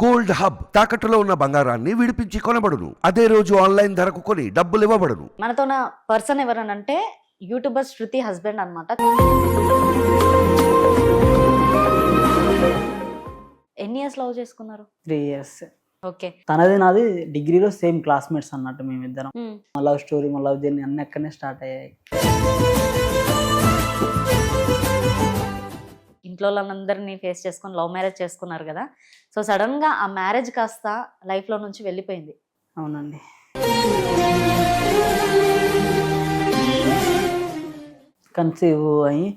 Gold hub తాకట్టులో ఉన్న బంగారాన్ని విడిపించి కొనబడును. అదే రోజు ఆన్లైన్ ధరకు కొని డబ్బులు ఇవ్వబడును. మనతో పర్సన్ ఎవరనంటే యూట్యూబర్ శృతి హస్బెండ్ అన్నమాట. ఎన్ని ఇయర్స్ లవ్ చేసుకున్నారు? Three years okay. తనది నాది డిగ్రీలో సేమ్ క్లాస్మేట్స్ అన్నట్టు మేమిద్దరం. మా లవ్ స్టోరీ మా లవ్ జర్నీ అన్ని అక్కడనే స్టార్ట్ అయ్యాయి. ఇంట్లో వాళ్ళందరినీ ఫేస్ చేసుకొని లవ్ మ్యారేజ్ చేసుకున్నారు కదా. సో సడన్గా ఆ మ్యారేజ్ కాస్త లైఫ్లో నుంచి వెళ్ళిపోయింది. అవునండి. కన్సీవ్ అయ్యి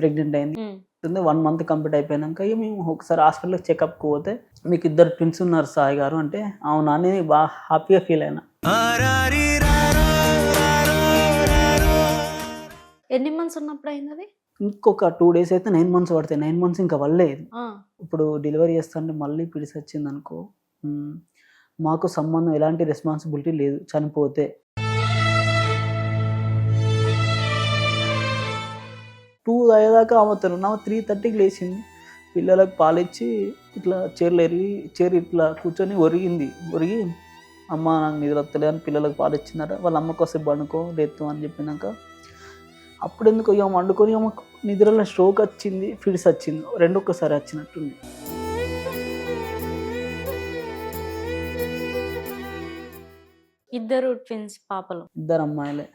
ప్రెగ్నెంట్ అయింది. వన్ మంత్ కంప్లీట్ అయిపోయినాక ఇక మేము ఒకసారి హాస్పిటల్కి చెకప్కి పోతే మీకు ఇద్దరు ట్విన్స్ ఉన్నారు సాయి గారు అంటే అవునా? నేను బాగా హ్యాపీగా ఫీల్ అయినా. ఎన్ని మంత్స్ ఉన్నప్పుడు అయింది అది? ఇంకొక టూ డేస్ అయితే నైన్ మంత్స్ పడతాయి నైన్ మంత్స్ ఇంకా వల్లేదు ఇప్పుడు డెలివరీ చేస్తుంటే మళ్ళీ పిడిసి వచ్చింది అనుకో. మాకు సంబంధం ఎలాంటి రెస్పాన్సిబిలిటీ లేదు చనిపోతే. టూ అయ్యేదాకా ఆమెతారు నా త్రీ థర్టీకి లేచింది. పిల్లలకు పాలిచ్చి ఇట్లా చీరలు ఎరిగి చీర ఇట్లా కూర్చొని ఒరిగింది. ఒరిగి అమ్మ నాకు నిద్ర వస్తలే అని పిల్లలకు పాలిచ్చిందట. వాళ్ళ అమ్మకు వస్తే పండుకో లేత్తు అని చెప్పినాక అప్పుడు ఎందుకు ఇక వండుకొని ఆమెకు నిద్రలో స్ట్రోక్ వచ్చింది ఫిడ్స్ వచ్చింది. రెండు ఒక్కసారి వచ్చినట్టుంది. ఇద్దరు ట్విన్స్ పాపలు. ఇద్దరు అమ్మాయిలే.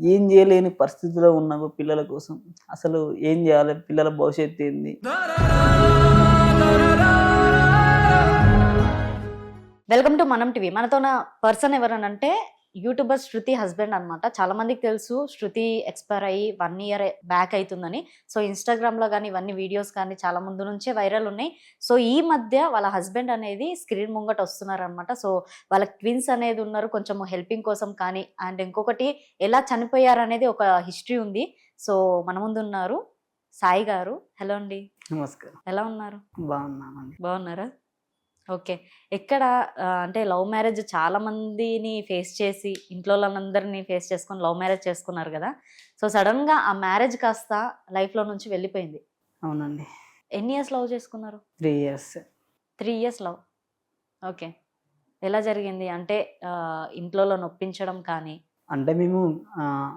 ఏం చేయలేని పరిస్థితిలో ఉన్నాము పిల్లల కోసం. అసలు ఏం చేయాలి? పిల్లల భవిష్యత్తు ఏంది? వెల్కమ్ టు మనం టీవీ మనతో పర్సన్ ఎవరనంటే యూట్యూబర్ శృతి హస్బెండ్ అన్నమాట. చాలా మందికి తెలుసు శృతి ఎక్స్పైర్ అయ్యి వన్ ఇయర్ బ్యాక్ అవుతుందని సో ఇన్స్టాగ్రామ్లో కానీ ఇవన్నీ వీడియోస్ కానీ చాలా ముందు నుంచే వైరల్ ఉన్నాయి. సో ఈ మధ్య వాళ్ళ హస్బెండ్ అనేది స్క్రీన్ ముంగట వస్తున్నారు అనమాట సో వాళ్ళ ట్విన్స్ అనేది ఉన్నారు కొంచెం హెల్పింగ్ కోసం కానీ అండ్ ఇంకొకటి ఎలా చనిపోయారు అనేది ఒక హిస్టరీ ఉంది. సో మన ముందు ఉన్నారు సాయి గారు. హలో అండి. నమస్కారం. ఎలా ఉన్నారు? బాగున్నానండి బాగున్నారా? ఓకే. ఎక్కడ అంటే లవ్ మ్యారేజ్ చాలా మందిని ఫేస్ చేసి ఇంట్లో వాళ్ళందరినీ ఫేస్ చేసుకొని లవ్ మ్యారేజ్ చేసుకున్నారు కదా. సో సడన్గా ఆ మ్యారేజ్ కాస్త లైఫ్లో నుంచి వెళ్ళిపోయింది. అవునండి. ఎన్ని ఇయర్స్ లవ్ చేసుకున్నారు? Three years. Three years love. Okay. ఎలా జరిగింది? అంటే ఇంట్లో నొప్పించడం కానీ? అంటే మేము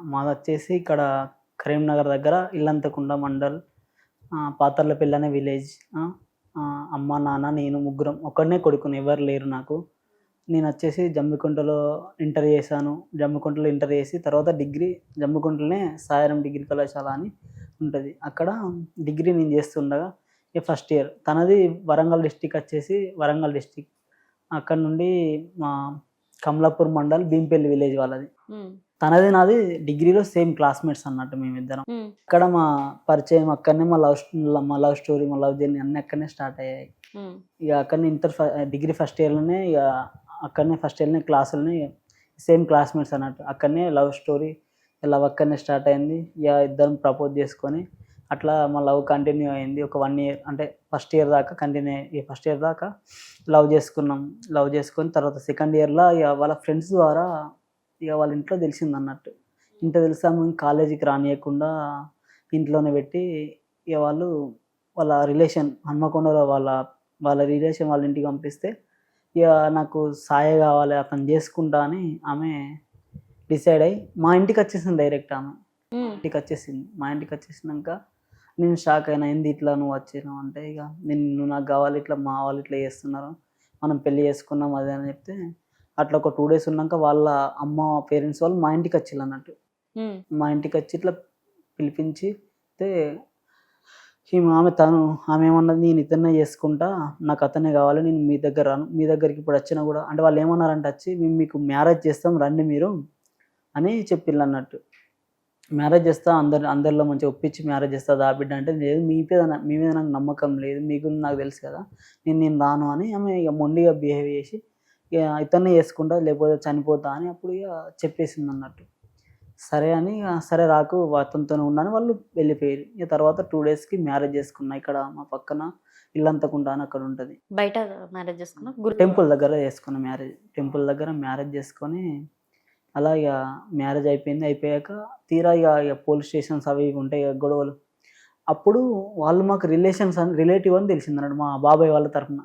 మాది వచ్చేసి ఇక్కడ కరీంనగర్ దగ్గర ఇల్లంతకుండ మండల్ ఆ, పాతర్లపల్లి అనే విలేజ్ అమ్మ నాన్న నేను ముగ్గురం ఒక్కడనే కొడుకుని ఎవరు లేరు నాకు. నేను వచ్చేసి జమ్మికుంటలో ఇంటర్ చేశాను. జమ్మికుంటలో ఇంటర్ చేసి తర్వాత డిగ్రీ జమ్మికుంటలోనే సాయరం డిగ్రీ కళాశాల అని ఉంటుంది. అక్కడ డిగ్రీ నేను చేస్తుండగా ఇక ఫస్ట్ ఇయర్ తనది వరంగల్ డిస్టిక్ వచ్చేసి వరంగల్ డిస్టిక్. అక్కడ నుండి మా కమలాపూర్ మండల్ భీంపల్లి విలేజ్ వాళ్ళది. తనది నాది డిగ్రీలో సేమ్ క్లాస్మేట్స్ అన్నట్టు మేమిద్దరం. ఉమ్, అక్కడ మా పరిచయం అక్కడనే మా లవ్ మా లవ్ స్టోరీ మా లవ్ జర్నీ అన్నీ అక్కడనే స్టార్ట్ అయ్యాయి. ఇక అక్కడనే ఇంటర్ డిగ్రీ ఫస్ట్ ఇయర్లోనే ఇక అక్కడనే ఫస్ట్ ఇయర్లోనే క్లాసులని సేమ్ క్లాస్మేట్స్ అన్నట్టు అక్కడనే లవ్ స్టోరీ లవ్ అక్కడనే స్టార్ట్ అయింది. ఇక ఇద్దరం ప్రపోజ్ చేసుకొని అట్లా మా లవ్ కంటిన్యూ అయింది. ఒక వన్ ఇయర్ అంటే ఫస్ట్ ఇయర్ దాకా కంటిన్యూ ఈ ఫస్ట్ ఇయర్ దాకా లవ్ చేసుకున్నాం. లవ్ చేసుకొని తర్వాత సెకండ్ ఇయర్లో ఇక వాళ్ళ ఫ్రెండ్స్ ద్వారా ఇక వాళ్ళ ఇంట్లో తెలిసింది అన్నట్టు. ఇంట్లో తెలిసాము కాలేజీకి రానియకుండా ఇంట్లోనే పెట్టి ఇక వాళ్ళు వాళ్ళ రిలేషన్ హన్మకొండలో వాళ్ళ వాళ్ళ రిలేషన్ వాళ్ళ ఇంటికి పంపిస్తే ఇక నాకు సాయ కావాలి అతను చేసుకుంటా అని ఆమె డిసైడ్ అయ్యి మా ఇంటికి వచ్చేసింది డైరెక్ట్ ఆమె. ఇంటికి వచ్చేసింది. మా ఇంటికి వచ్చేసినాక నేను షాక్ అయినా ఏంది ఇట్లా నువ్వు వచ్చినావు? అంటే ఇక నేను నాకు కావాలి ఇట్లా మా వాళ్ళు ఇట్లా చేస్తున్నారు మనం పెళ్ళి చేసుకున్నాం అదే అని చెప్తే అట్లా ఒక టూ డేస్ ఉన్నాక వాళ్ళ అమ్మ పేరెంట్స్ వాళ్ళు మా ఇంటికి వచ్చిళ్ళు అన్నట్టు. మా ఇంటికి వచ్చి ఇట్లా పిలిపించి అయితే ఈమె ఆమె తను ఆమె ఏమన్నది నేను ఇతన్నే చేసుకుంటా నాకు అతనే కావాలి నేను మీ దగ్గర రాను మీ దగ్గరికి ఇప్పుడు వచ్చినా కూడా అంటే వాళ్ళు ఏమన్నారంటే వచ్చి మేము మీకు మ్యారేజ్ చేస్తాం రండి మీరు అని చెప్పిళ్ళు అన్నట్టు. మ్యారేజ్ చేస్తా అందరి అందరిలో మంచిగా ఒప్పించి మ్యారేజ్ చేస్తా దా బిడ్డ అంటే లేదు మీ మీద మీ మీద నాకు నమ్మకం లేదు మీ గురించి నాకు తెలుసు కదా నేను నేను రాను అని ఆమె ఇక మొండిగా బిహేవ్ చేసి ఇక ఇతన్నే చేసుకుంటా లేకపోతే చనిపోతా అని అప్పుడు ఇక చెప్పేసింది అన్నట్టు. సరే అని సరే రాకు అతనితోనే ఉన్నాను వాళ్ళు వెళ్ళిపోయారు. ఇక తర్వాత టూ డేస్కి మ్యారేజ్ చేసుకున్నా ఇక్కడ మా పక్కన ఇల్లంతకుండా అని అక్కడ ఉంటుంది. బయట మ్యారేజ్ చేసుకున్నా? టెంపుల్ దగ్గర చేసుకున్న మ్యారేజ్ టెంపుల్ దగ్గర మ్యారేజ్ చేసుకొని అలా ఇక మ్యారేజ్ అయిపోయింది. అయిపోయాక తీరా ఇక ఇక పోలీస్ స్టేషన్స్ అవి ఇవి ఉంటాయి ఇక గొడవలు. అప్పుడు వాళ్ళు మాకు రిలేషన్స్ అని రిలేటివ్ అని తెలిసింది అన్నట్టు మా బాబాయ్ వాళ్ళ తరఫున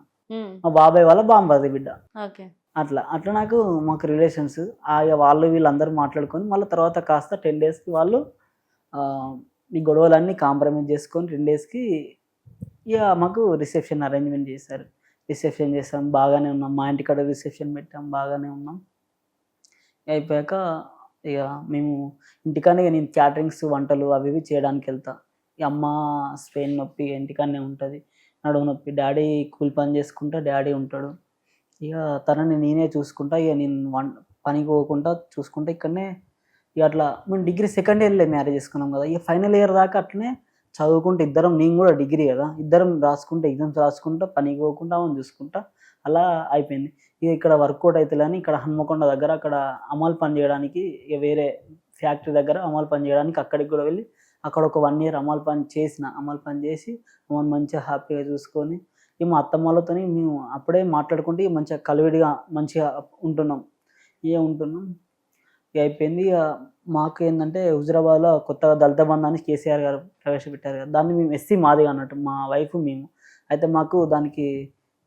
మా బాబాయ్ వాళ్ళ బాంబర్ది బిడ్డ. ఓకే. అట్లా అట్లా నాకు మాకు రిలేషన్స్ ఆ వాళ్ళు వీళ్ళందరూ మాట్లాడుకొని మళ్ళీ తర్వాత కాస్త టెన్ డేస్కి వాళ్ళు ఈ గొడవలన్నీ కాంప్రమైజ్ చేసుకొని టెన్ డేస్కి ఇక మాకు రిసెప్షన్ అరేంజ్మెంట్ చేశారు. రిసెప్షన్ చేసాం బాగానే ఉన్నాం. మా ఇంటికాడ రిసెప్షన్ పెట్టాం బాగానే ఉన్నాం. అయిపోయాక ఇక మేము ఇంటికానే నేను క్యాటరింగ్స్ వంటలు అవి ఇవి చేయడానికి వెళ్తా ఇక అమ్మ స్పెయిన్ నొప్పి ఇంటికాడనే ఉంటుంది. నడుము నొప్పి. డాడీ కూలి పని చేసుకుంటా డాడీ ఉంటాడు. ఇక తనని నేనే చూసుకుంటా ఇక నేను వన్ పనికి పోకుండా చూసుకుంటా ఇక్కడనే. ఇక అట్లా మేము డిగ్రీ సెకండ్ ఇయర్లో మ్యారేజ్ చేసుకున్నాం కదా. ఇక ఫైనల్ ఇయర్ దాకా అట్లనే చదువుకుంటే ఇద్దరం నేను కూడా డిగ్రీ కదా. ఇద్దరం రాసుకుంటే ఎగ్జామ్స్ రాసుకుంటా పనికి పోకుండా ఆమెను చూసుకుంటా. అలా అయిపోయింది. ఇక ఇక్కడ వర్కౌట్ అవుతుందని ఇక్కడ హన్మకొండ దగ్గర అక్కడ అమలు పని చేయడానికి ఇక వేరే ఫ్యాక్టరీ దగ్గర అమలు పని చేయడానికి అక్కడికి కూడా వెళ్ళి అక్కడ ఒక వన్ ఇయర్ అమలు పని చేసిన అమలు పని చేసి మమ్మల్ని మంచిగా హ్యాపీగా చూసుకొని ఇక మా అత్తమ్మ వాళ్ళతో మేము అప్పుడే మాట్లాడుకుంటే మంచిగా కలివిడిగా మంచిగా ఉంటున్నాం. ఇక ఉంటున్నాం. ఇక అయిపోయింది. ఇక మాకు ఏంటంటే హుజరాబాద్లో కొత్తగా దళిత బంధాన్ని కేసీఆర్ గారు ప్రవేశపెట్టారు కదా దాన్ని మేము ఎస్సీ మాదిగా అన్నట్టు మా వైఫ్ మేము. అయితే మాకు దానికి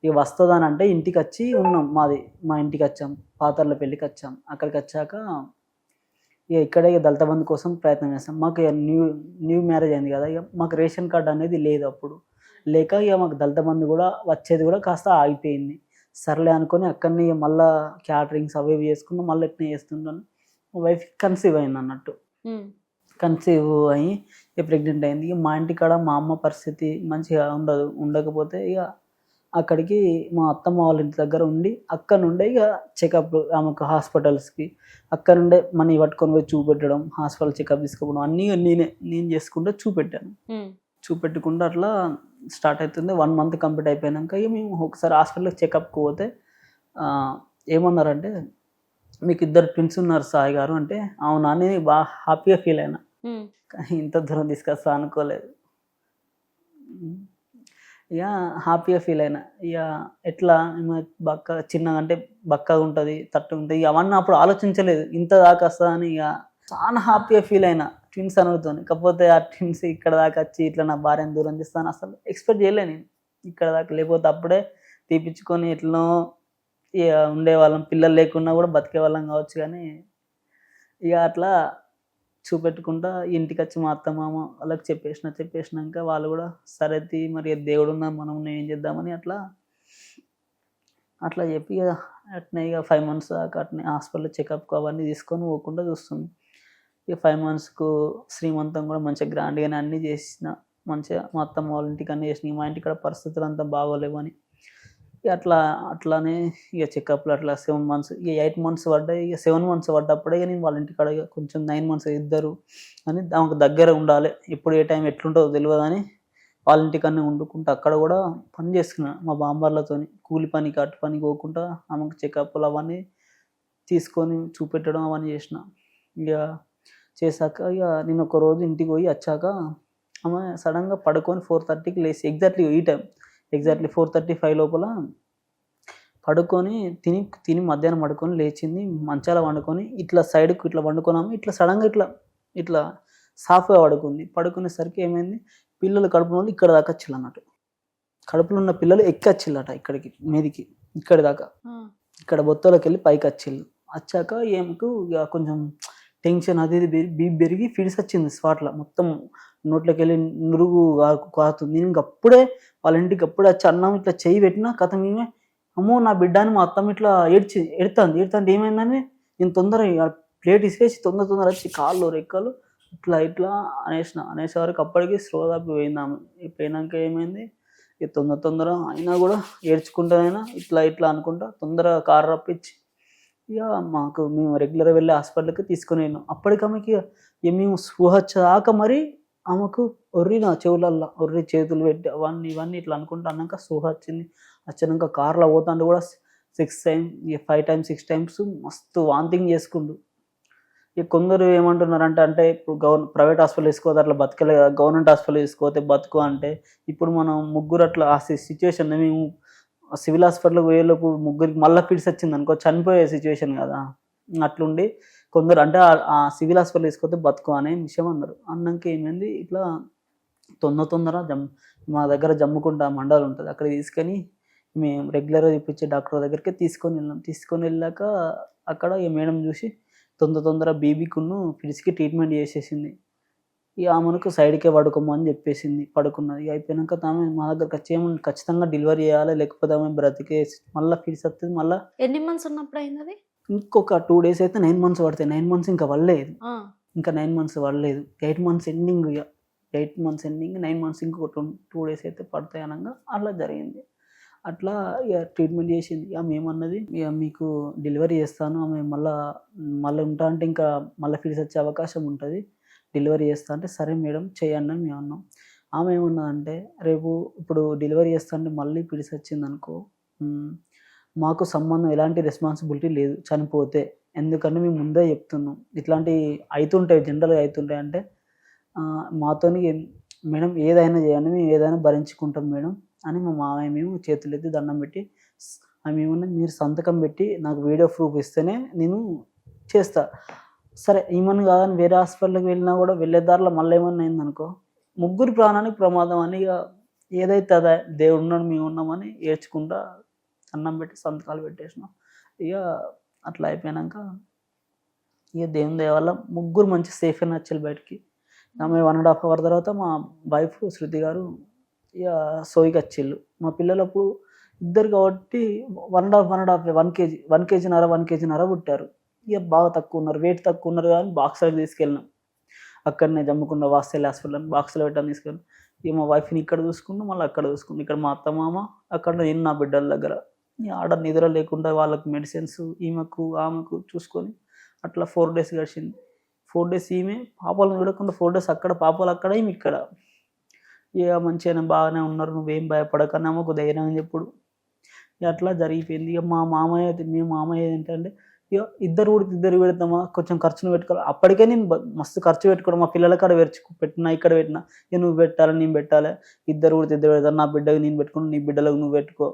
ఇక వస్తుందని అంటే ఇంటికి వచ్చి ఉన్నాం మాది మా ఇంటికి వచ్చాం పాతర్ల పెళ్ళికి వచ్చాం. అక్కడికి వచ్చాక ఇక ఇక్కడే ఇక దళిత బంధు కోసం ప్రయత్నం చేస్తాం. మాకు ఇక న్యూ న్యూ మ్యారేజ్ అయింది కదా ఇక మాకు రేషన్ కార్డు అనేది లేదు అప్పుడు. లేక ఇక మాకు దళిత బంధు కూడా వచ్చేది కూడా కాస్త ఆగిపోయింది. సర్లే అనుకొని అక్కడనే మళ్ళీ క్యాటరింగ్స్ అవి ఇవి చేసుకున్నాం మళ్ళీ ఎట్లా చేస్తుంటాను. వైఫ్ కన్సీవ్ అయింది అన్నట్టు. కన్సీవ్ అయ్యి ప్రెగ్నెంట్ అయింది. ఇక మా ఇంటికాడ మా అమ్మ పరిస్థితి మంచిగా ఉండదు ఉండకపోతే ఇక అక్కడికి మా అత్తమ్మ వాళ్ళ ఇంటి దగ్గర ఉండి అక్కడ నుండే ఇక చెకప్ ఆమెకు హాస్పిటల్స్కి అక్కడ నుండే మనీ పట్టుకొని పోయి చూపెట్టడం హాస్పిటల్ చెకప్ తీసుకోవడం అన్నీ నేనే నేను చేసుకుంటూ చూపెట్టాను. చూపెట్టుకుంటూ అట్లా స్టార్ట్ అవుతుంది వన్ మంత్ కంప్లీట్ అయిపోయాక ఇక మేము ఒకసారి హాస్పిటల్కి చెకప్కి పోతే ఏమన్నారంటే మీకు ఇద్దరు ట్విన్స్ ఉన్నారు సాయి గారు అంటే అవునా నేను బాగా హ్యాపీగా ఫీల్ అయినా. కానీ ఇంత దూరం తీసుకొస్తా అనుకోలేదు. ఇక హ్యాపీగా ఫీల్ అయినా. ఇక ఎట్లా బక్క చిన్నగా అంటే బక్కగా ఉంటుంది తట్టు ఉంటుంది. ఇక అవన్నీ అప్పుడు ఆలోచించలేదు. ఇంత దాకా వస్తుందని అని ఇక చాలా హ్యాపీగా ఫీల్ అయినా ట్విన్స్ అనుగుతుంది కాకపోతే ఆ ట్విన్స్ ఇక్కడ దాకా వచ్చి ఇట్లా నా భార్యను దూరం చేస్తాను అసలు ఎక్స్పెక్ట్ చేయలే నేను. ఇక్కడ దాకా లేకపోతే అప్పుడే తీపిచ్చుకొని ఎట్లనో ఇక ఉండేవాళ్ళం. పిల్లలు లేకున్నా కూడా బతికే వాళ్ళం కావచ్చు కానీ ఇక అట్లా చూపెట్టుకుంటా ఇంటికి వచ్చి మా అత్త మామ వాళ్ళకి చెప్పేసిన చెప్పేసినాక వాళ్ళు కూడా సరే మరి దేవుడు ఉన్నా మనం ఏం చేద్దామని అట్లా అట్లా చెప్పి ఇక అట్నే ఇక ఫైవ్ మంత్స్ దాకా అట్నే హాస్పిటల్ చెకప్కి అవన్నీ తీసుకొని పోకుండా చూస్తుంది ఇక ఫైవ్ మంత్స్కు శ్రీమంతం కూడా మంచిగా గ్రాండ్గానే అన్నీ చేసిన మంచిగా మా అత్తమ్మ వాళ్ళ ఇంటికి అన్నీ చేసిన మా ఇంటికి పరిస్థితులు అంతా బాగోలేవు అని. అట్లా అట్లానే ఇక చెకప్లు అట్లా సెవెన్ మంత్స్ ఇక ఎయిట్ మంత్స్ పడ్డాయి. ఇక సెవెన్ మంత్స్ పడ్డప్పుడే ఇక నేను వాళ్ళ ఇంటికాడ ఇక కొంచెం నైన్ మంత్స్ ఇద్దరు అని ఆమెకు దగ్గర ఉండాలి. ఎప్పుడు ఏ టైం ఎట్లుంటుందో తెలియదు అని వాళ్ళ ఇంటికన్నా వండుకుంటా. అక్కడ కూడా పని చేసుకున్నా మా బాంబర్లతోని. కూలి పనికి అటు పని పోకుండా ఆమెకు చెకప్లు అవన్నీ తీసుకొని చూపెట్టడం అవన్నీ చేసిన. ఇక చేశాక ఇక నేను ఒక రోజు ఇంటికి పోయి వచ్చాక ఆమె సడన్గా పడుకొని ఫోర్ థర్టీకి లేచి ఎగ్జాక్ట్లీ ఈ time exactly four thirty five లోపల పడుకొని తిని తిని మధ్యాహ్నం పడుకొని లేచింది మంచాల వండుకొని ఇట్లా సైడ్కి ఇట్లా వండుకున్నాము ఇట్లా సడన్గా ఇట్లా ఇట్లా సాఫ్గా పడుకుంది. పడుకునేసరికి ఏమైంది? పిల్లలు కడుపులో వాళ్ళు ఇక్కడ దాకా వచ్చిల్లు అన్నట్టు కడుపులో ఉన్న పిల్లలు ఎక్కి వచ్చిల్లట ఇక్కడికి మీదికి ఇక్కడి దాకా. ఇక్కడ బొత్తలోకి వెళ్ళి పైకి వచ్చిళ్ళు వచ్చాక ఏమకు ఇక కొంచెం టెన్షన్ అది ఇది బీపీ పెరిగి ఫిడ్స్ వచ్చింది స్పాట్లో మొత్తం నోట్లోకి వెళ్ళి నురుగు కాకు- కారుతుంది నేను ఇంక అప్పుడే వాళ్ళ ఇంటికి అప్పుడే వచ్చి అన్నం ఇట్లా చేయి పెట్టినా కథ మేమే అమ్మో నా బిడ్డ అని మా అత్తమ్మ ఇట్లా ఏడ్చి ఎడుతుంది ఎడుతుంది ఏమైందని నేను తొందర ప్లేట్ ఇసిరేసి తొందర తొందర వచ్చి కాళ్ళు రెక్కలు ఇట్లా ఇట్లా అనేసిన. అనేసే వరకు అప్పటికి శ్రోదాపి తప్పి పోయిందాము పోయినాక ఏమైంది ఇక తొందర తొందర అయినా కూడా ఏడ్చుకుంటానైనా ఇట్లా ఇట్లా అనుకుంటా తొందరగా కారు రప్పించి ఇక మాకు మేము రెగ్యులర్ వెళ్ళి హాస్పిటల్కి తీసుకుని వెళ్ళాం అప్పటికమ్మకి ఇక మేము స్పృహ వచ్చాక మరి ఆమెకు ఒర్రి నా చెవులల్లో ఒర్రి చేతులు పెట్టి అవన్నీ ఇవన్నీ ఇట్లా అనుకుంటా అన్నాక సూహ వచ్చింది. వచ్చినాక కార్లో పోతాంటే కూడా సిక్స్ టైమ్ ఇక ఫైవ్ టైమ్స్ సిక్స్ టైమ్స్ మస్తు వాంతింగ్ చేసుకుండు. ఇక కొందరు ఏమంటున్నారంటే అంటే ఇప్పుడు గవర్న ప్రైవేట్ హాస్పిటల్ తీసుకోతే అట్లా బతకలే కదా గవర్నమెంట్ హాస్పిటల్ తీసుకోతే బతుకు అంటే ఇప్పుడు మనం ముగ్గురు అట్లా ఆ సిచ్యువేషన్ మేము సివిల్ హాస్పిటల్కి పోయేలోపు ముగ్గురికి మళ్ళీ పిడిసి వచ్చింది అనుకో చనిపోయే సిచ్యువేషన్ కదా. అట్లుండి కొందరు అంటే ఆ- సివిల్ హాస్పిటల్ తీసుకొస్తే బతుకు అనే విషయం అన్నారు. అన్నాక ఏమైంది? ఇట్లా తొందర తొందర జమ్ మా దగ్గర జమ్ముకుంటా మండలం ఉంటుంది. అక్కడ తీసుకొని మేము రెగ్యులర్గా చూపించే డాక్టర్ దగ్గరికి తీసుకొని వెళ్ళాం. తీసుకొని వెళ్ళాక అక్కడ ఈ మేడం చూసి తొందర తొందర బీబీకును ఫిడ్స్కి ట్రీట్మెంట్ చేసేసింది. ఇక ఆమెకు సైడ్కే పడుకోమని చెప్పేసింది. పడుకున్నది. ఇక అయిపోయినాక ఆమె మా దగ్గరకు వచ్చి ఏమన్నా ఖచ్చితంగా డెలివరీ చేయాలి. లేకపోతే ఆమె బ్రతికే మళ్ళీ ఫిట్స్ వస్తుంది మళ్ళీ ఎన్ని మంత్స్ ఉన్నప్పుడు అయింది అది? ఇంకొక టూ డేస్ అయితే నైన్ మంత్స్ పడతాయి. నైన్ మంత్స్ ఇంకా పడలేదు. ఆ, ఇంకా నైన్ మంత్స్ పడలేదు. ఎయిట్ మంత్స్ ఎండింగ్ ఇక eight months ending nine months ఇంకొక టూ టూ డేస్ అయితే పడతాయి అనగా అట్లా జరిగింది. అట్లా ఇక ట్రీట్మెంట్ చేసింది. ఇక మేమన్నది ఇక మీకు డెలివరీ చేస్తాను. ఆమె మళ్ళా మళ్ళీ ఉంటా అంటే ఇంకా మళ్ళీ ఫీల్స్ వచ్చే అవకాశం ఉంటుంది. డెలివరీ చేస్తా అంటే సరే మేడం చేయండి అని మేము అన్నాం. ఆమె ఏమన్నదంటే రేపు ఇప్పుడు డెలివరీ చేస్తా అంటే మళ్ళీ పిడిసి వచ్చింది అనుకో మాకు సంబంధం ఎలాంటి రెస్పాన్సిబిలిటీ లేదు చనిపోతే. ఎందుకంటే మేము ముందే చెప్తున్నాం. ఇట్లాంటి అవుతుంటాయి జనరల్గా అవుతుంటాయి అంటే మాతోని మేడం ఏదైనా చేయండి మేము ఏదైనా భరించుకుంటాం మేడం అని మా మామయ్య మేము చేతులు ఎత్తి దండం పెట్టి మేమన్నా మీరు సంతకం పెట్టి నాకు వీడియో ప్రూఫ్ ఇస్తేనే నేను చేస్తా. సరే ఏమని కాదని వేరే హాస్పిటల్కి వెళ్ళినా కూడా వెళ్ళే దారిలో మళ్ళీ ఏమన్నా అయిందనుకో ముగ్గురు ప్రాణానికి ప్రమాదం అని ఇక ఏదైతే అదే దేవుడు ఉన్నాడు మేము ఉన్నామని ఏడ్చుకుంటా అన్నం పెట్టి సంతకాలు పెట్టేసినాం. ఇక అట్లా అయిపోయినాక ఇక దేవుని దయ వల్ల ముగ్గురు మంచి సేఫ్ అని వచ్చారు బయటికి. ఆమె వన్ అండ్ హాఫ్ అవర్ తర్వాత మా వైఫ్ శృతి గారు ఇక సోయికి వచ్చిళ్ళు మా పిల్లలు అప్పుడు ఇద్దరు కాబట్టి one and half one and half one KG one KG నర వన్ కేజీ నర పుట్టారు. ఇక బాగా తక్కువ ఉన్నారు వెయిట్ తక్కువ ఉన్నారు కానీ బాక్స్లోకి తీసుకెళ్ళినాం. అక్కడనే జమ్ముకున్న వాస్తల్ హాస్పిటల్ బాక్స్లో పెట్టాను తీసుకెళ్ళి ఇక మా వైఫ్ని ఇక్కడ చూసుకున్నాం మళ్ళీ అక్కడ చూసుకున్నాం. ఇక్కడ మా అత్త మామ అక్కడ నేను నా బిడ్డల దగ్గర. ఆడ నిద్ర లేకుండా వాళ్ళకి మెడిసిన్స్ ఈమెకు ఆమెకు చూసుకొని అట్లా ఫోర్ డేస్ గడిచింది. ఫోర్ డేస్ ఈమె పాపాలను చూడకుండా ఫోర్ డేస్ అక్కడ పాపాలు అక్కడ ఈమె ఇక్కడ. ఇక మంచిగానే బాగానే ఉన్నారు నువ్వేం భయపడకని ఆమెకు ధైర్యం అని చెప్పుడు. ఇక అట్లా జరిగిపోయింది. ఇక మా మామయ్య అయితే- మీ మామయ్య ఏంటంటే ఇక ఇద్దరు ఉడికి ఇద్దరు పెడతామా కొంచెం ఖర్చును పెట్టుకోవాలి. అప్పటికే నేను మస్తు ఖర్చు పెట్టుకోవడం మా పిల్లల కాడ పెరుచు పెట్టినా ఇక్కడ పెట్టినా ఇక నువ్వు పెట్టాలి నేను పెట్టాలి. ఇద్దరు ఉడికి ఇద్దరు పెడతాను నా బిడ్డకు నేను పెట్టుకుని నీ బిడ్డలకు నువ్వు పెట్టుకో.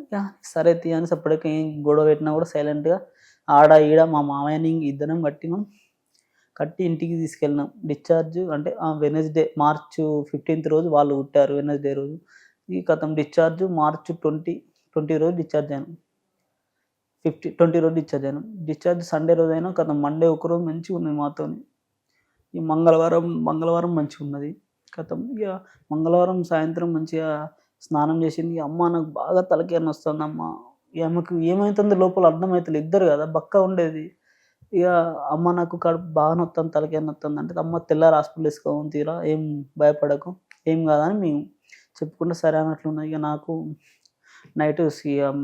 ఇక సరే తీ అని అప్పటికే ఏం గొడవ పెట్టినా కూడా సైలెంట్గా ఆడ ఈడ మా మామయ్యని ఇద్దరం కట్టినాం. కట్టి ఇంటికి తీసుకెళ్ళినాం. డిశ్చార్జ్ అంటే వెనస్డే మార్చ్ ఫిఫ్టీన్త్ రోజు వాళ్ళు పుట్టారు వెనస్డే రోజు. ఈ కథం డిశ్చార్జ్ మార్చ్ ట్వంటీ ట్వంటీ రోజు డిశ్చార్జ్ అయినాం. ఫిఫ్టీ ట్వంటీ రోజు డిశ్చార్జ్ అయినాం. డిశ్చార్జ్ సండే రోజు అయినా కథం మండే ఒక రోజు మంచిగా ఉన్నది మాతోని. ఈ మంగళవారం మంగళవారం మంచిగా ఉన్నది కథం. ఇక మంగళవారం సాయంత్రం మంచిగా స్నానం చేసింది. అమ్మ నాకు బాగా తలకి వస్తుంది అమ్మ ఇక ఆమెకు ఏమవుతుందో లోపల అర్థమవుతుంది ఇద్దరు కదా బక్క ఉండేది. ఇక అమ్మ నాకు కడుపు బాగా నొత్తాను తలకి నొత్తుంది అంటే అమ్మ తెల్లారి హాస్పిటల్ వేసుకోమని తీరా ఏం భయపడకు ఏం కాదని మేము చెప్పుకుంటే సరే అన్నట్లున్నది ఇక నాకు నైట్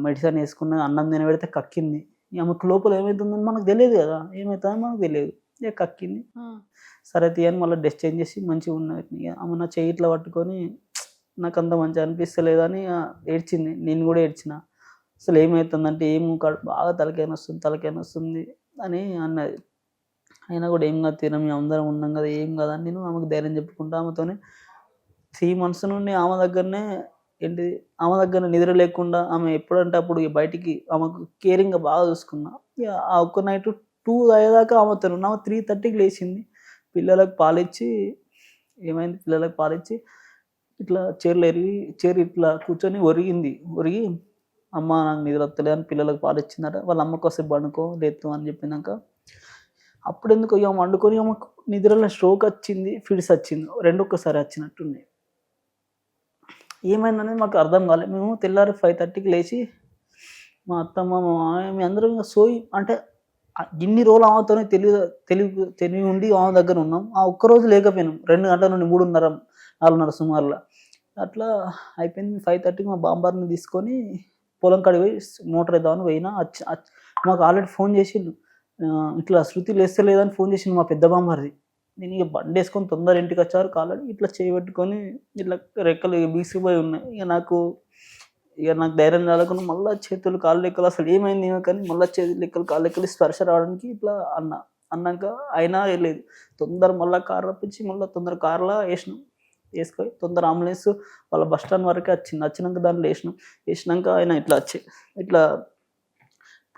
మెడిసిన్ వేసుకున్న అన్నం తిన పెడితే కక్కింది. ఇక ఆమెకు లోపల ఏమవుతుందని మనకు తెలియదు కదా ఏమవుతుందని మనకు తెలియదు. ఇక కక్కింది. సరే తీయని మళ్ళీ డ్రెస్ చేంజ్ చేసి మంచిగా ఉన్నది. ఇక ఆమె నా చెయ్యి ఇట్లా పట్టుకొని నాకు అంత మంచిగా అనిపిస్తలేదని ఏడ్చింది. నేను కూడా ఏడ్చిన. అసలు ఏమవుతుందంటే ఏం బాగా తలకైన వస్తుంది తలకైన వస్తుంది అని అన్నది అయినా కూడా ఏం కాదు తీరం అందరం ఉన్నాం కదా ఏం కాదని అని నేను ఆమెకు ధైర్యం చెప్పుకుంటా ఆమెతోనే త్రీ మంత్స్ నుండి ఆమె దగ్గరనే ఏంటి ఆమె దగ్గర నిద్ర లేకుండా ఆమె ఎప్పుడంటే అప్పుడు బయటికి ఆమెకు కేరింగ్గా బాగా చూసుకున్నా. ఇక ఆ ఒక్క నైట్ టూ అయ్యేదాకా ఆమెతో ఉన్నా. ఆమె త్రీ థర్టీకి లేచింది. పిల్లలకు పాలిచ్చి ఏమైంది పిల్లలకు పాలిచ్చి ఇట్లా చీరలు ఎరిగి చీర ఇట్లా కూర్చొని ఒరిగింది. ఒరిగి అమ్మ నాకు నిద్ర వస్తలే అని పిల్లలకు పాలిచ్చిందట. వాళ్ళ అమ్మ వస్తే పండుకో లేదు అని చెప్పినాక అప్పుడు ఎందుకు ఇక వండుకొని ఆమెకు నిద్రలో స్ట్రోక్ వచ్చింది ఫిడ్స్ వచ్చింది. రెండు ఒక్కసారి ఏమైందనేది మాకు అర్థం కాలేదు మేము తెల్లారి ఫైవ్ థర్టీకి లేచి మా అత్తమ్మ మా మామయ్య మీ అందరం ఇంకా సోయి అంటే ఇన్ని రోజులు ఆమెతోనే తెలివి తెలివి తెలివి ఉండి ఆమె దగ్గర ఉన్నాం. ఆ ఒక్క రోజు లేకపోయినాం. రెండు గంటల నుండి మూడున్నర నాలుగున్నర సుమారులో. అట్లా అయిపోయింది. ఫైవ్ థర్టీకి మా బాంబార్ని తీసుకొని పొలం కాడికి పోయి మోటార్ వేద్దామని పోయినా. మాకు ఆల్రెడీ ఫోన్ చేసిండు. ఇట్లా శృతి లేస్తలేదని ఫోన్ చేసిండు మా పెద్ద బాంబార్ది. నేను ఇక బండి వేసుకొని తొందర ఇంటికి వచ్చారు కాలని ఇట్లా చేయబెట్టుకొని ఇట్లా రెక్కలు ఇక బీసిపోయి ఉన్నాయి. ఇక నాకు ఇక నాకు ధైర్యం చాలకుండా మళ్ళీ చేతులు కాళ్ళు లెక్కలు అసలు ఏమైంది ఏమో కానీ మళ్ళీ చేతులు లెక్కలు కాళ్ళు లెక్కలు స్పర్శ రావడానికి ఇట్లా అన్న అన్నాక అయినా లేదు. తొందర మళ్ళీ కార్ రప్పించి మళ్ళీ తొందర కార్లో వేసినాం. వేసుకొని తొందర అంబులెన్స్ వాళ్ళ బస్ స్టాండ్ వరకు వచ్చింది వచ్చినాక దాంట్లో వేసినాం. వేసినాక ఆయన ఇట్లా వచ్చి ఇట్లా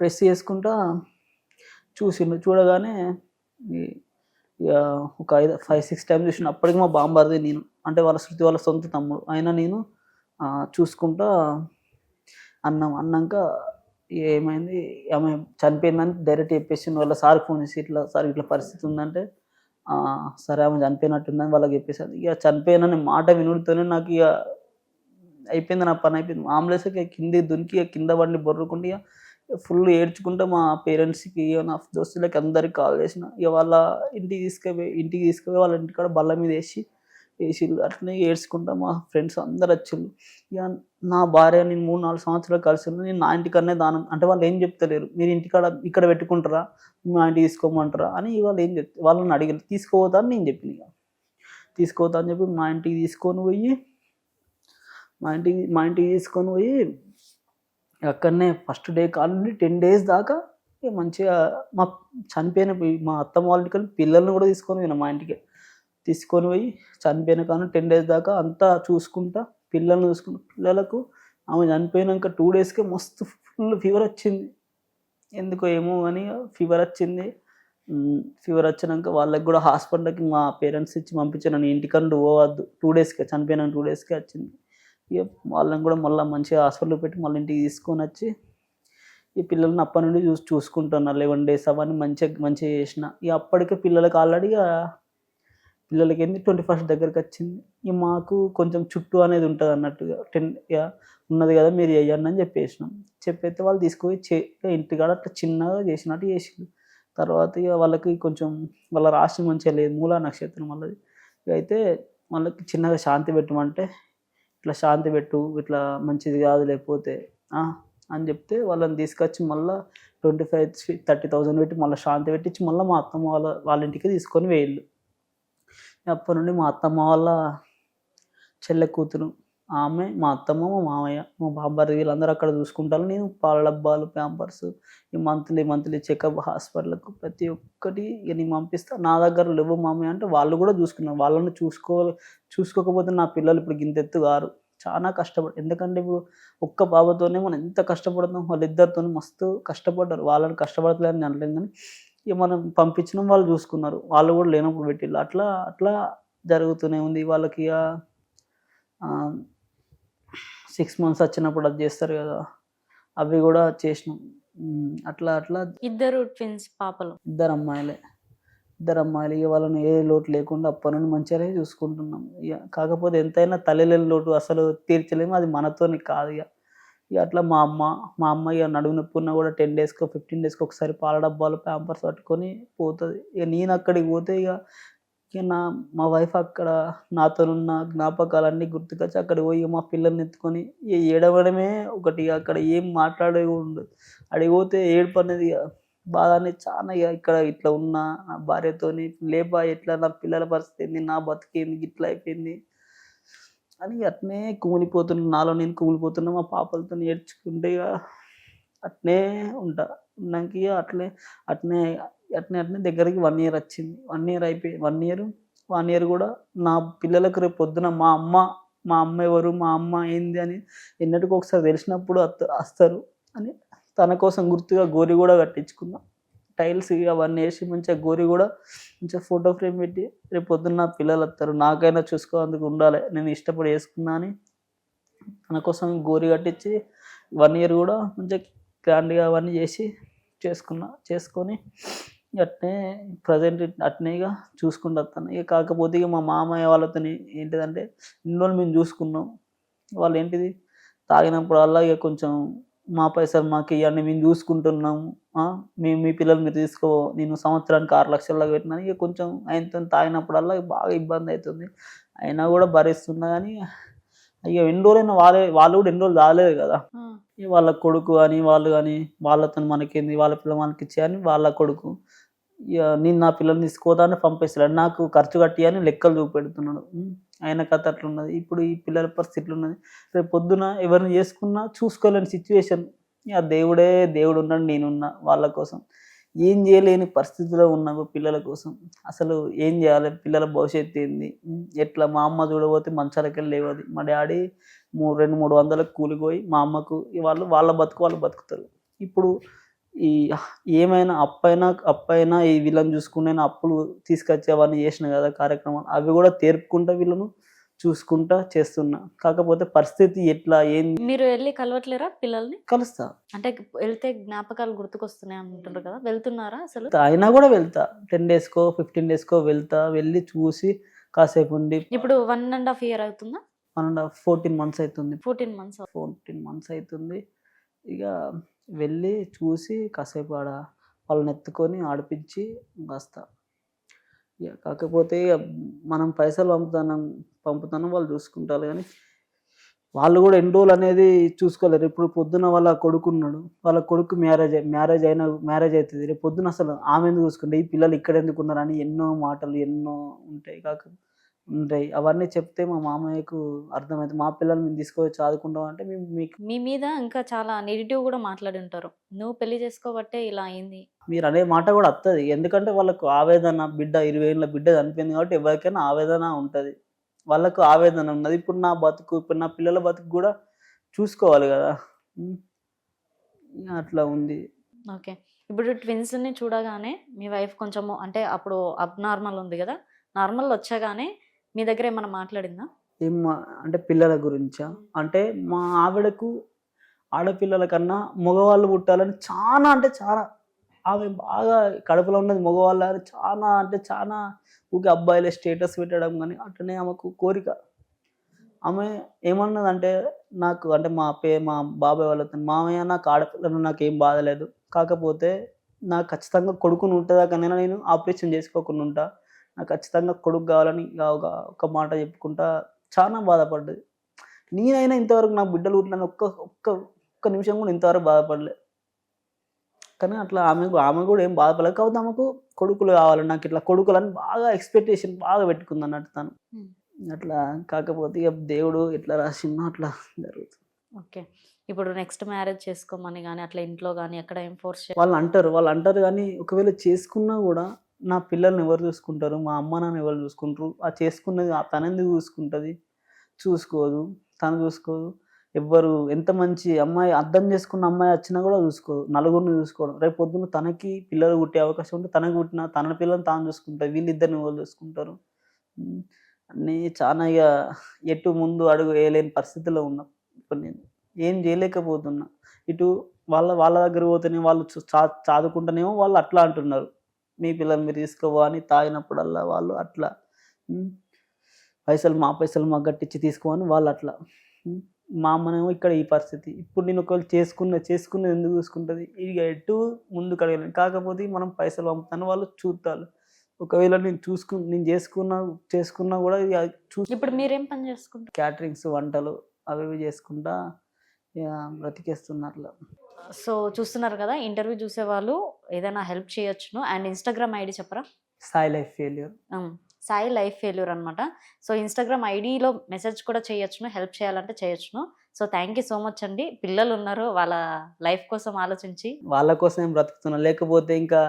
ప్రెస్ చేసుకుంటా చూసిండు. చూడగానే ఇక ఒక ఐదు ఫైవ్ సిక్స్ టైమ్స్ చూసిన అప్పటికి మా బాంబార్ది నేను అంటే వాళ్ళ శృతి వాళ్ళ సొంత తమ్ముడు. అయినా నేను చూసుకుంటా అన్నాం. అన్నాక ఏమైంది? ఆమె చనిపోయిందని డైరెక్ట్ చెప్పేసి వాళ్ళ సార్ ఫోన్ చేసి ఇట్లా సార్ ఇట్లా పరిస్థితి ఉందంటే సరే ఆమె చనిపోయినట్టుందని వాళ్ళకి చెప్పేసాను ఇక చనిపోయినని మాట వినుడితోనే నాకు ఇక అయిపోయింది నా పని అయిపోయింది. మామూలుగా కింది దునికి కింద పడిని బొర్రుకుంటే ఇక ఫుల్ ఏడ్చుకుంటా మా పేరెంట్స్కి నా దోస్తులకి అందరికి కాల్ చేసిన. ఇక వాళ్ళ ఇంటికి తీసుకుపోయి ఇంటికి తీసుకుపోయి వాళ్ళ ఇంటికాడ బల్ల మీద వేసి వేసి అట్లనే ఏడ్చుకుంటా మా ఫ్రెండ్స్ అందరు వచ్చిండ్రు. ఇక నా భార్య నేను మూడు నాలుగు సంవత్సరాలు కలిసి నేను నా ఇంటికన్నే దానం. అంటే వాళ్ళు ఏం చెప్తలేరు. మీరు ఇంటికాడ ఇక్కడ పెట్టుకుంటారా? మా ఇంటికి తీసుకోమంటారా? అని వాళ్ళు ఏం చెప్తారు వాళ్ళని అడిగారు తీసుకోవద్దా అని నేను చెప్పిన ఇక తీసుకోవద్దా అని చెప్పి మా ఇంటికి తీసుకొని పోయి మా ఇంటికి మా ఇంటికి తీసుకొని పోయి అక్కడనే ఫస్ట్ డే కానుండి టెన్ డేస్ దాకా మంచిగా మా చనిపోయిన మా అత్తమ్మ వాళ్ళకి పిల్లల్ని కూడా తీసుకొని పోయినా మా ఇంటికి. తీసుకొని పోయి చనిపోయిన కానీ టెన్ డేస్ దాకా అంతా చూసుకుంటా పిల్లల్ని చూసుకుంటా. పిల్లలకు ఆమె చనిపోయినాక టూ డేస్కే మస్తు ఫుల్ ఫీవర్ వచ్చింది. ఎందుకో ఏమో అని ఫీవర్ వచ్చింది. ఫీవర్ వచ్చినాక వాళ్ళకి కూడా హాస్పిటల్కి మా పేరెంట్స్ ఇచ్చి పంపించాను నేను ఇంటికంటూ పోవద్దు. టూ డేస్కే చనిపోయిన టూ డేస్కే వచ్చింది. ఇక వాళ్ళని కూడా మళ్ళీ మంచిగా హాస్పిటల్లో పెట్టి మళ్ళీ ఇంటికి తీసుకొని వచ్చి ఈ పిల్లల్ని అప్పటి నుండి చూసి చూసుకుంటున్నా. లెవెన్ డేస్ అవన్నీ మంచిగా మంచిగా చేసిన. ఇక అప్పటికే పిల్లలకి ఆల్రెడీ పిల్లలకి ఏంది ట్వంటీ ఫస్ట్ దగ్గరికి వచ్చింది? ఇక మాకు కొంచెం చుట్టూ అనేది ఉంటుంది అన్నట్టుగా టెన్ ఇక ఉన్నది కదా మీరు చేయండి అని చెప్పేసినాం. చెప్పైతే వాళ్ళు తీసుకుపోయి చే ఇంటికాడ అట్లా చిన్నగా చేసినట్టు చేసిండు. తర్వాత ఇక వాళ్ళకి కొంచెం వాళ్ళ రాశి మంచిగా లేదు మూలా నక్షత్రం వాళ్ళది. ఇక అయితే వాళ్ళకి చిన్నగా శాంతి పెట్టమంటే ఇట్లా శాంతి పెట్టు ఇట్లా మంచిది కాదు లేకపోతే అని చెప్తే వాళ్ళని తీసుకొచ్చి మళ్ళీ ట్వంటీ ఫైవ్ థర్టీ థౌజండ్ పెట్టి మళ్ళీ శాంతి పెట్టించి మళ్ళీ మా అత్తమ్మ వాళ్ళ వాళ్ళ ఇంటికి తీసుకొని వేయళ్ళు అప్పటి నుండి మా అత్తమ్మ వాళ్ళ చెల్లె కూతురు. ఆమె మా అత్తమ్మ మా మామయ్య మా బాబారి వీళ్ళందరూ అక్కడ చూసుకుంటారు. నేను పాల డబ్బాలు ప్యాంపర్స్ ఈ మంత్లీ మంత్లీ చెకప్ హాస్పిటల్కు ప్రతి ఒక్కటి ఇక నేను పంపిస్తా. నా దగ్గర లేవు మామయ్య అంటే వాళ్ళు కూడా చూసుకున్నారు. వాళ్ళని చూసుకో చూసుకోకపోతే నా పిల్లలు ఇప్పుడు గింతెత్తు గారు చాలా కష్టపడి ఎందుకంటే ఇప్పుడు ఒక్క బాబాతోనే మనం ఎంత కష్టపడుతున్నాం వాళ్ళిద్దరితో మస్తు కష్టపడ్డారు. వాళ్ళని కష్టపడతలేని నేను కానీ ఇక మనం పంపించినాం వాళ్ళు చూసుకున్నారు. వాళ్ళు కూడా లేనప్పుడు పెట్టిళ్ళు. అట్లా అట్లా జరుగుతూనే ఉంది. వాళ్ళకి ఇక సిక్స్ మంత్స్ వచ్చినప్పుడు అది చేస్తారు కదా. అవి కూడా చేసినాం. అట్లా అట్లా. ఇద్దరు ట్విన్స్ పాపలు. ఇద్దరు అమ్మాయిలే. ఇద్దరు అమ్మాయిలు. ఇక వాళ్ళని ఏ లోటు లేకుండా అప్పటి నుండి మంచిగానే చూసుకుంటున్నాం. ఇక కాకపోతే ఎంతైనా తల్లిలేని లోటు అసలు తీర్చలేము. అది మనతోని కాదు ఇక. ఇక అట్లా మా అమ్మ మా అమ్మ ఇక నడుము నొప్పి ఉన్నా కూడా టెన్ డేస్కో ఫిఫ్టీన్ డేస్కి ఒకసారి పాల డబ్బాలు ప్యాంపర్స్ పట్టుకొని పోతుంది. ఇక నేను అక్కడికి పోతే ఇక ఇక నా మా వైఫ్ అక్కడ నాతోనున్న జ్ఞాపకాలన్నీ గుర్తుకొచ్చి అక్కడికి పోయి మా పిల్లల్ని ఎత్తుకొని ఇక ఏడవడమే ఒకటి. ఇక అక్కడ ఏం మాట్లాడే ఉండదు. అడిగి పోతే ఏడుపు అనేది ఇక బాధ అనేది చాలా ఇక ఇక్కడ ఇట్లా ఉన్న నా భార్యతోని లేపా ఎట్లా నా పిల్లల పరిస్థితి ఏంది నా బతికేంది ఇట్లా అయిపోయింది. అని అట్నే కుమిలిపోతున్నా నాలో నేను కుమిలిపోతున్నా మా పాపలతో ఏడ్చుకుంటే ఇక అట్నే ఉంటా. ఉన్నాక ఇక అట్లే అట్నే అట్నే అట్నే దగ్గరికి వన్ ఇయర్ వచ్చింది. వన్ ఇయర్ అయిపోయి వన్ ఇయర్ వన్ ఇయర్ కూడా నా పిల్లలకు రేపు పొద్దున మా అమ్మ మా అమ్మ ఎవరు మా అమ్మ ఏంది అని ఎన్నటికి ఒకసారి తెలిసినప్పుడు అత్త వస్తారు అని తన కోసం గుర్తుగా గోరి కూడా కట్టించుకున్నా. టైల్స్ అవన్నీ వేసి మంచిగా గోరి కూడా మంచిగా ఫోటో ఫ్రేమ్ పెట్టి రేపు పొద్దున్న పిల్లలు వస్తారు. నాకైనా చూసుకోవడానికి ఉండాలి. నేను ఇష్టపడి వేసుకున్నా అని తన కోసం గోరి కట్టించి వన్ ఇయర్ కూడా మంచిగా గ్రాండ్గా అవన్నీ చేసి చేసుకున్నా చేసుకొని అట్నే ప్రజెంట్ అట్నే ఇక చూసుకుంటూ వస్తాను ఇక కాకపోతే ఇక మా మామయ్య వాళ్ళతో ఏంటిదంటే ఇన్ని రోజులు మేము చూసుకున్నాం. వాళ్ళు ఏంటిది తాగినప్పుడు అలా ఇక కొంచెం మా పైసలు మాకు ఇవన్నీ మేము చూసుకుంటున్నాము. ఆ, మీ మీ పిల్లలు మీరు తీసుకో నేను సంవత్సరానికి ఆరు లక్షల్లో పెట్టినాను ఇక కొంచెం ఆయనతో తాగినప్పుడల్లా బాగా ఇబ్బంది అవుతుంది. అయినా కూడా భరిస్తున్నా కానీ అయ్యో ఎన్ని రోజులైనా వాళ్ళే వాళ్ళు కూడా ఎన్ని రోజులు రాలేదు కదా. ఇక వాళ్ళ కొడుకు అని వాళ్ళు కానీ వాళ్ళతో మనకేంది వాళ్ళ పిల్ల మనకి ఇచ్చేయని వాళ్ళ కొడుకు. ఇక నేను నా పిల్లల్ని తీసుకోదాన్ని పంపేస్తాడు. నాకు ఖర్చు కట్టి అని లెక్కలు చూపెడుతున్నాడు. ఆయన కథ అట్లున్నది. ఇప్పుడు ఈ పిల్లల పరిస్థితులు ఉన్నది రేపు పొద్దున ఎవరిని చేసుకున్నా చూసుకోలేని సిచ్యువేషన్ ఆ దేవుడే దేవుడు ఉన్నాడు నేనున్నా వాళ్ళ కోసం. ఏం చేయలేని పరిస్థితిలో ఉన్న పిల్లల కోసం. అసలు ఏం చేయాలి? పిల్లల భవిష్యత్తు ఏంది? ఎట్లా? మా అమ్మ చూడబోతే మంచాలకెళ్ళి లేవది. మా డాడీ మూడు రెండు మూడు వందలకు కూలిపోయి మా అమ్మకు వాళ్ళు వాళ్ళ బతుకు వాళ్ళు బతుకుతారు. ఇప్పుడు ఈ ఏమైనా అప్పైనా అప్పైనా ఈ వీళ్ళని చూసుకునే అప్పులు తీసుకొచ్చి అవన్నీ చేసిన కదా కార్యక్రమాలు అవి కూడా తీర్పుకుంటా వీళ్ళను చూసుకుంటా చేస్తున్నా. కాకపోతే పరిస్థితి ఎట్లా ఏంది? మీరు వెళ్ళి కలవట్లేరా పిల్లల్ని? కలుస్తా. అంటే వెళ్తే జ్ఞాపకాలు గుర్తుకొస్తున్నాయి అంటుంటారు కదా వెళ్తున్నారా అసలు? అయినా కూడా వెళ్తా. టెన్ డేస్కో ఫిఫ్టీన్ డేస్కో వెళ్తా. వెళ్ళి చూసి కాసేపు ఉండి ఇప్పుడు వన్ అండ్ హాఫ్ ఇయర్ అవుతుందా? One and half fourteen months అవుతుంది. Fourteen months. ఫోర్టీన్ మంత్స్ అవుతుంది. ఇక వెళ్ళి చూసి కాసేపు ఆడ వాళ్ళని ఎత్తుకొని ఆడిపించి వస్తా ఇక కాకపోతే ఇక మనం పైసలు పంపుతాను పంపుతాను వాళ్ళు చూసుకుంటారు కానీ వాళ్ళు కూడా ఎన్ని రోజులు అనేది చూసుకోలేరు. ఇప్పుడు పొద్దున వాళ్ళ కొడుకున్నాడు వాళ్ళ కొడుకు మ్యారేజ్ మ్యారేజ్ అయిన మ్యారేజ్ అవుతుంది. రేపు పొద్దున అసలు ఆమె ఎందుకు చూసుకుంటే ఈ పిల్లలు ఇక్కడ ఎందుకు ఉన్నారని ఎన్నో మాటలు ఎన్నో ఉంటాయి. కాక ఉంటాయి. అవన్నీ చెప్తే మా మామయ్యకు అర్థమవుతుంది మా పిల్లల్ని మేము తీసుకొని చదువుకుంటాం అంటే మేము మీకు మీ మీద ఇంకా చాలా నెగిటివ్ కూడా మాట్లాడి ఉంటారు. నువ్వు పెళ్ళి చేసుకోబట్టే ఇలా అయింది. మీరు అనే మాట కూడా వస్తుంది ఎందుకంటే వాళ్ళకు ఆవేదన బిడ్డ ఇరవై ఏళ్ళ బిడ్డ చనిపోయింది కాబట్టి ఎవరికైనా ఆవేదన ఉంటుంది. వాళ్ళకు ఆవేదన ఉన్నది. ఇప్పుడు నా బతుకు ఇప్పుడు నా పిల్లల బతుకు కూడా చూసుకోవాలి కదా. అట్లా ఉంది. ఓకే. ఇప్పుడు twins ని చూడగానే మీ వైఫ్ కొంచెము అంటే అప్పుడు అబ్నార్మల్ ఉంది కదా. నార్మల్ వచ్చాగానే మీ దగ్గర ఏమైనా మాట్లాడిందా? ఏం మా- అంటే పిల్లల గురించా? అంటే మా ఆవిడకు ఆడపిల్లల కన్నా మగవాళ్ళు పుట్టాలని చాలా అంటే చాలా. ఆమె బాగా కడుపులో ఉన్నది మగవాళ్ళ చాలా అంటే చాలా. ఊకే అబ్బాయిలే స్టేటస్ పెట్టడం కానీ అట్లనే ఆమెకు కోరిక. ఆమె ఏమన్నదంటే నాకు అంటే మా పే మా బాబాయ్ వాళ్ళతో మామయ్య నాకు ఆడపిల్లను నాకు ఏం బాధలేదు కాకపోతే నాకు ఖచ్చితంగా కొడుకుని ఉంటుందా కానీ నేను ఆపరేషన్ చేసుకోకుండా ఉంటా. నాకు ఖచ్చితంగా కొడుకు కావాలని ఒక ఒక మాట చెప్పుకుంటా చాలా బాధపడ్డది. నేనైనా ఇంతవరకు నా బిడ్డలు పుట్టిన ఒక్క ఒక్క ఒక్క నిమిషం కూడా ఇంతవరకు బాధపడలే. కానీ అట్లా ఆమె ఆమె కూడా ఏం బాధపడలేదు కాకపోతే ఆమెకు కొడుకులు కావాలి నాకు ఇట్లా కొడుకులు అని బాగా ఎక్స్పెక్టేషన్ బాగా పెట్టుకుంది అన్నట్టు తను. అట్లా కాకపోతే ఇక దేవుడు ఎట్లా రాసిందో అట్లా జరుగుతుంది. ఓకే. ఇప్పుడు నెక్స్ట్ మ్యారేజ్ చేసుకోమని కానీ అట్లా ఇంట్లో కానీ ఎక్కడ ఏం ఫోర్స్ వాళ్ళు అంటారు వాళ్ళు అంటారు కానీ ఒకవేళ చేసుకున్నా కూడా నా పిల్లల్ని ఎవరు చూసుకుంటారు? మా అమ్మ నాన్న ఎవరు చూసుకుంటారు? ఆ చేసుకున్నది ఆ తనెందుకు చూసుకుంటుంది? చూసుకోదు. తను చూసుకోదు. ఎవ్వరు ఎంత మంచి అమ్మాయి అర్థం చేసుకున్న అమ్మాయి వచ్చినా కూడా చూసుకోదు. నలుగురిని చూసుకోవడం. రేపు పొద్దున్న తనకి పిల్లలు పుట్టే అవకాశం ఉంటే తనకు పుట్టిన తన పిల్లల్ని తాను చూసుకుంటారు. వీళ్ళిద్దరిని ఎవరు చూసుకుంటారు? అన్నీ చాలా ఇక ఎటు ముందు అడుగు వేయలేని పరిస్థితిలో ఉన్నా. ఇప్పుడు నేను ఏం చేయలేకపోతున్నా. ఇటు వాళ్ళ వాళ్ళ దగ్గర పోతేనే వాళ్ళు చూ- చా- చదువుకుంటేనేమో వాళ్ళు అట్లా అంటున్నారు. మీ పిల్లలు మీరు తీసుకోవా అని తాగినప్పుడల్లా వాళ్ళు అట్లా. పైసలు మా పైసలు మాకు కట్టించి తీసుకోవని వాళ్ళు అట్లా. మా అమ్మనేమో ఇక్కడ ఈ పరిస్థితి. ఇప్పుడు నేను ఒకవేళ చేసుకున్న చేసుకున్నది ఎందుకు చూసుకుంటుంది? ఇక ఎటు ముందుకు అడగలేను. కాకపోతే మనం పైసలు పంపుతాను వాళ్ళు చూస్తారు ఒకవేళ నేను చూసుకు నేను చేసుకున్నా చేసుకున్నా కూడా ఇక చూ ఇప్పుడు మీరేం పని చేసుకుంటారు? క్యాటరింగ్స్ వంటలు అవి ఇవి చేసుకుంటా ఇక బ్రతికేస్తున్నా అట్లా సో చూస్తున్నారు కదా ఇంటర్వ్యూ చూసే వాళ్ళు ఏదైనా హెల్ప్ చేయొచ్చును. అండ్ ఇన్స్టాగ్రామ్ ఐడి చెప్పరా? Sai life failure Sai life failure అనమాట సో ఇన్స్టాగ్రామ్ ఐడిలో మెసేజ్ కూడా చేయొచ్చును హెల్ప్ చేయాలంటే చేయొచ్చును. So thank you so much అండి. పిల్లలు ఉన్నారు వాళ్ళ లైఫ్ కోసం ఆలోచించి. వాళ్ళ కోసం ఏం బ్రతుకుతున్నా? లేకపోతే ఇంకా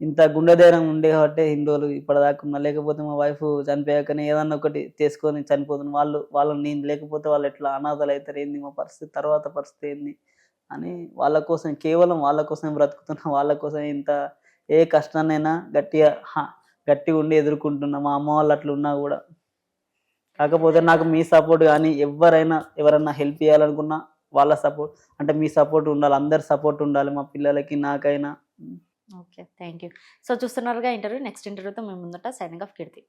ఇంత గుండె ధైర్యం ఉండే కాబట్టి రోజులు ఇప్పటిదాకా ఉన్నా. లేకపోతే మా వైఫ్ చనిపోయాకనే ఏదన్నా ఒకటి చేసుకొని చనిపోతున్నా వాళ్ళు వాళ్ళు నేను లేకపోతే వాళ్ళు ఎట్లా అనాథలు అవుతారు ఏంది మా పరిస్థితి? తర్వాత పరిస్థితి ఏంది? అని వాళ్ళ కోసం కేవలం వాళ్ళ కోసం బ్రతుకుతున్నా వాళ్ళ కోసం ఇంత ఏ కష్టాన్నైనా గట్టిగా హా- గట్టిగా ఉండి ఎదుర్కొంటున్నా మా అమ్మ వాళ్ళు అట్లా ఉన్నా కూడా. కాకపోతే నాకు మీ సపోర్ట్ కానీ ఎవరైనా ఎవరైనా హెల్ప్ చేయాలనుకున్నా వాళ్ళ సపోర్ట్ అంటే మీ సపోర్ట్ ఉండాలి అందరి సపోర్ట్ ఉండాలి మా పిల్లలకి నాకైనా. Okay thank you. సో చూస్తున్నారుగా ఇంటర్వ్యూ నెక్స్ట్ ఇంటర్వ్యూతో మేము ముందట. Signing off Keerthi.